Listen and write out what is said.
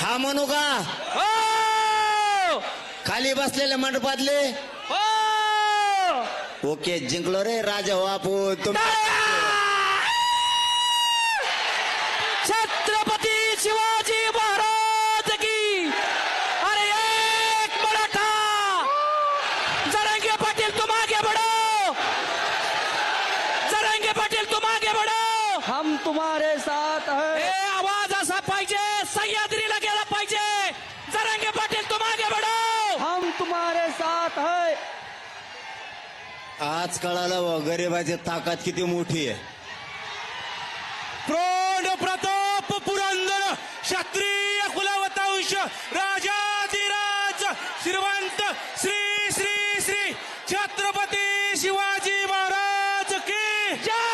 हा म्हणू का? हो! खाली बसलेले मंडपातले? हो! ओके जिंकलो रे राजा बापू तुम्ही छत्रपती शिवाजी महाराज की! अरे एक मराठा! जरंगे पाटील तुम आगे बढ़ो! जरंगे पाटील तुम आगे बढ़ो! हम तुम्हारे साथ हे। हैं आवाज असा पाहिजे तुम्हारे साथ है। आज कळाला हो, गरिबाची ताकद किती मोठी आहे. प्रौढ प्रताप पुरंदर क्षत्रिय कुलवतांश राजाधिराज श्रीवंत श्री श्री श्री छत्रपती शिवाजी महाराज की जय